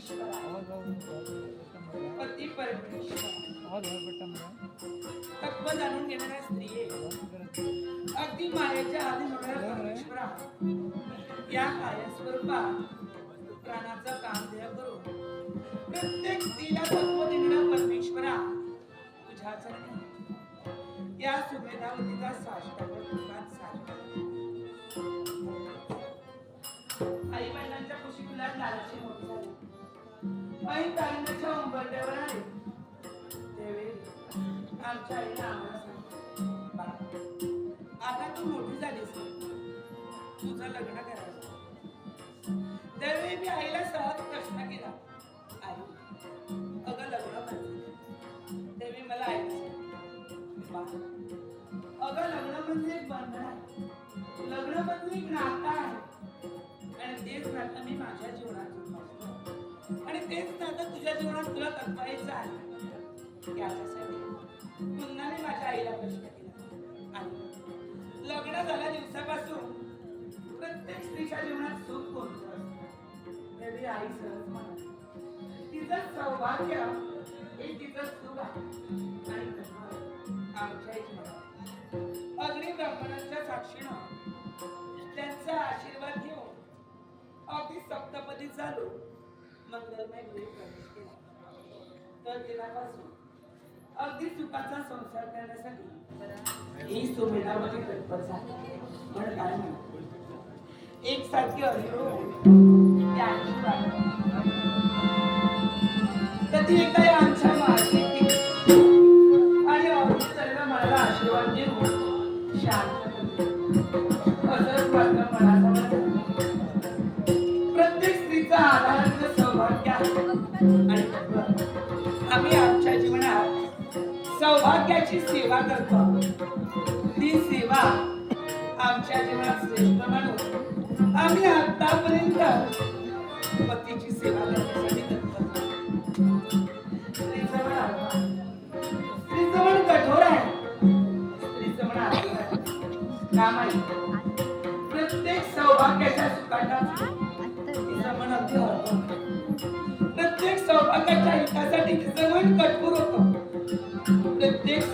परमेश्वराय पती परमेश्वर तत्व जाणून घेणाऱ्या स्त्रिये अगदी मायेच्या आधी म्हणणाऱ्या या काय प्राणाचा काम देय करून प्रत्येक स्त्रीला तत्व देणारा परमेश्वरा तुझ्या चरणी या सुमेधावतीचा साष्टांग तुकात साष्टांग आई वडिलांच्या कुशीकुलात लालची मोठी झाली. आई तारुण्याच्या उंबरट्यावर आली त्यावेळी आमच्या आईने आम्हाला सांगितलं. आता तू मोठी झालीस. तुझं लग्न करायचं. त्यावेळी मी आईला सहज आता तुझ्या जीवनात तुला तत्वायचं आहे. याच्यासाठी पुन्हा मी माझ्या आईला प्रश्न केला. आई लग्न झाल्या दिवसापासून प्रत्येक स्त्रीच्या जीवनात सुख कोणतं असतं? आई सहज म्हणा तिचं सौभाग्य हे तिचं सुख आहे. आणि आमच्या इथे म्हणाली. ब्राह्मणांच्या साक्षीनं त्यांचा आशीर्वाद घेऊन अगदी सप्तपदी चालू मंगलमय गुरु प्रवेश केला. तर दिनापासून अगदी सुखाचा संसार करण्यासाठी ही सुमेधामध्ये तत्पर झाली. पण काय म्हणू एक सारखी अनुभव त्यांची ती एकदा आरोग्याची सेवा करतो ती सेवा आमच्या जीवनात श्रेष्ठ म्हणून आम्ही आतापर्यंत पतीची सेवा करण्यासाठी करतो स्त्रीचं कठोर आहे. स्त्रीचं आहे. प्रत्येक सौभाग्याच्या प्रत्येक सौभाग्याच्या हितासाठी तिचं कठोर